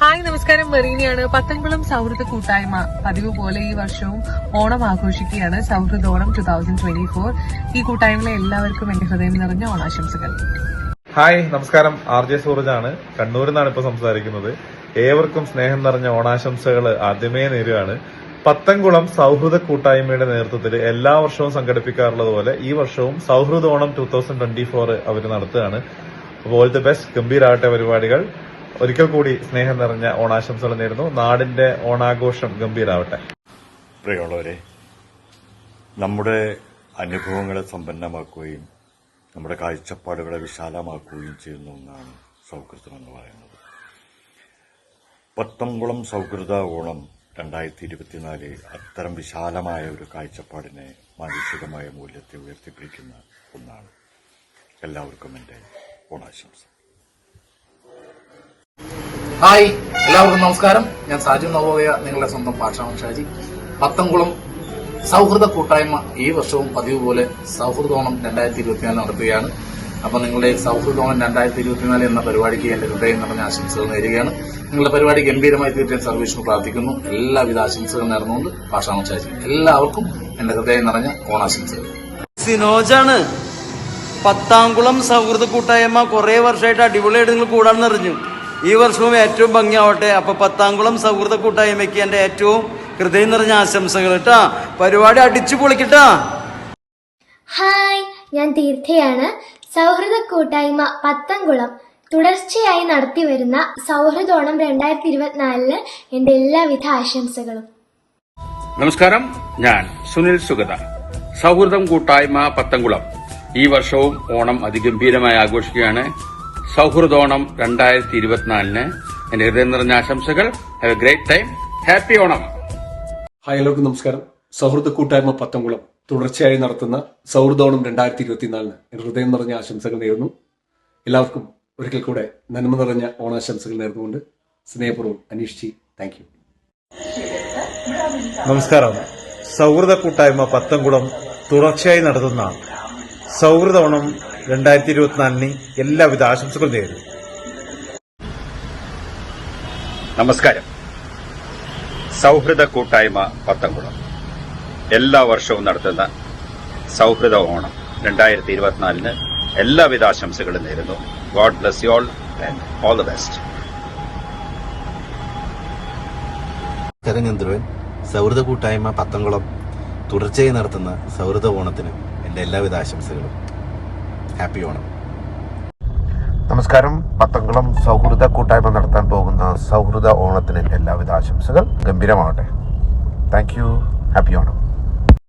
Hi നമസ്കാരം. മെറീനയാണ് പത്തൻകുളം സൗഹൃദ കൂട്ടായ്മ പതിവ് പോലെ ഈ വർഷവും ഓണം ആഘോഷിക്കുകയാണ്. സൗഹൃദ Onam two thousand twenty four ഈ കൂട്ടായ്മയിലെ എല്ലാവർക്കും എന്റെ ഹൃദയം നിറഞ്ഞ ഓണാശംസകൾ. ഹായ് നമസ്കാരം. ആർ ജെ സൂരജാണ്. കണ്ണൂരിൽ നിന്നാണ് ഇപ്പൊ സംസാരിക്കുന്നത്. ഏവർക്കും സ്നേഹം നിറഞ്ഞ ഓണാശംസകൾ ആദ്യമേ നേരുകയാണ്. പത്തൻകുളം സൗഹൃദ കൂട്ടായ്മയുടെ നേതൃത്വത്തിൽ എല്ലാ വർഷവും സംഘടിപ്പിക്കാറുള്ളത് പോലെ ഈ വർഷവും സൗഹൃദ Onam two thousand twenty four അവർ നടത്തുകയാണ്. അപ്പോൾ ഓൾ ദി ബെസ്റ്റ്. ഗംഭീരാകട്ടെ പരിപാടികൾ. ഒരിക്കൽ കൂടി സ്നേഹം നിറഞ്ഞ ഓണാശംസകൾ നേരുന്നു. നാടിന്റെ ഓണാഘോഷം ഗംഭീരാവട്ടെ. പ്രിയമുള്ളവരെ നമ്മുടെ അനുഭവങ്ങളെ സമ്പന്നമാക്കുകയും നമ്മുടെ കാഴ്ചപ്പാടുകളെ വിശാലമാക്കുകയും ചെയ്യുന്ന ഒന്നാണ് സൗഹൃദം എന്ന് പറയുന്നത്. പത്തംകുളം സൗഹൃദ ഓണം രണ്ടായിരത്തി ഇരുപത്തിനാല് അത്തരം വിശാലമായ ഒരു കാഴ്ചപ്പാടിനെ മാനുഷികമായ മൂല്യത്തെ ഉയർത്തിപ്പിടിക്കുന്ന ഒന്നാണ്. എല്ലാവർക്കും എന്റെ ഓണാശംസ. ഹായ് എല്ലാവർക്കും നമസ്കാരം. ഞാൻ സാജു നവോദയ നിങ്ങളുടെ സ്വന്തം ഭാഷാവൻ ഷാജി പത്തംകുളം സൗഹൃദ കൂട്ടായ്മ ഈ വർഷവും പതിവ് പോലെ സൗഹൃദോണം രണ്ടായിരത്തി ഇരുപത്തിനാല് നടത്തുകയാണ്. അപ്പൊ നിങ്ങളുടെ സൗഹൃദോണം രണ്ടായിരത്തി ഇരുപത്തിനാല് എന്ന പരിപാടിക്ക് എന്റെ ഹൃദയം നിറഞ്ഞ ആശംസകൾ നേരുകയാണ്. നിങ്ങളുടെ പരിപാടി ഗംഭീരമായി തീർച്ചയായും സർവീസിന് പ്രാർത്ഥിക്കുന്നു. എല്ലാവിധ ആശംസകൾ നേർന്നുകൊണ്ട് ഷാജി എല്ലാവർക്കും എന്റെ ഹൃദയം നിറഞ്ഞ ഓണാശംസകൾ. സിനോജാണ് പത്താംകുളം സൗഹൃദ കൂട്ടായ്മ കുറെ വർഷമായിട്ട് അടിപൊളിയായിട്ട് നിങ്ങൾ കൂടാണെന്ന് അറിഞ്ഞു ഈ വർഷവും ഏറ്റവും ഭംഗിയാവട്ടെ. അപ്പൊ പത്താംകുളം സൗഹൃദ കൂട്ടായ്മയ്ക്ക് എന്റെ ഏറ്റവും ഹൃദയം നിറഞ്ഞ ആശംസകൾ കേട്ടാ. പരിപാടി അടിച്ചു പൊളിക്കട്ടാ. ഹായ് ഞാൻ തീർത്ഥയാണ്. സൗഹൃദ കൂട്ടായ്മ പത്തംകുളം തുടർച്ചയായി നടത്തി വരുന്ന സൗഹൃദോണം രണ്ടായിരത്തി ഇരുപത്തിനാലിന് എന്റെ എല്ലാവിധ ആശംസകളും. നമസ്കാരം ഞാൻ സുനിൽ സുഗത. സൗഹൃദം കൂട്ടായ്മ പത്തംകുളം. ഈ വർഷവും ഓണം അതിഗംഭീരമായി ആഘോഷിക്കുകയാണ്. സൗഹൃദോണം രണ്ടായിരത്തി ഇരുപത്തിനാലിന് എന്റെ ഹൃദയം നിറഞ്ഞ ആശംസകൾ. Have a great time happy Onam. Hi എല്ലാവർക്കും നമസ്കാരം. സൗഹൃദ കൂട്ടായ്മ പത്തംകുളം തുടർച്ചയായി നടത്തുന്ന സൗഹൃദോണം രണ്ടായിരത്തി ഇരുപത്തിനാലിന് എന്റെ ഹൃദയം നിറഞ്ഞ ആശംസകൾ നേരുന്നു. എല്ലാവർക്കും ഒരിക്കൽ കൂടെ നന്മ നിറഞ്ഞ ഓണാശംസകൾ നേർന്നുകൊണ്ട് സ്നേഹപൂർവം അനീഷ് ജി താങ്ക് യു നമസ്കാരം. സൗഹൃദ കൂട്ടായ്മ പത്തംകുളം തുടർച്ചയായി നടത്തുന്ന സൗഹൃദ ഓണം രണ്ടായിരത്തി ഇരുപത്തിനാലിന് എല്ലാവിധ ആശംസകളും നേരുന്നു. നമസ്കാരം. സൗഹൃദ കൂട്ടായ്മ പത്തംകുളം. എല്ലാ വർഷവും നടത്തുന്ന സൗഹൃദ ഓണം രണ്ടായിരത്തി ഇരുപത്തിനാലിന് എല്ലാവിധ ആശംസകളും നേരുന്നു. God bless you all and all the best തെരഞ്ഞെടുവൻ സൗഹൃദ കൂട്ടായ്മ പത്തംകുളം തുടർച്ചയായി നടത്തുന്ന സൗഹൃദ ഓണത്തിന് എന്റെ എല്ലാവിധ ആശംസകളും. ഹാപ്പി ഓണം നമസ്കാരം. പത്തംകുളം സൗഹൃദ കൂട്ടായ്മ നടത്താൻ പോകുന്ന സൗഹൃദ ഓണത്തിന് എല്ലാവിധ ആശംസകൾ. ഗംഭീരമാവട്ടെ. Thank you happy Onam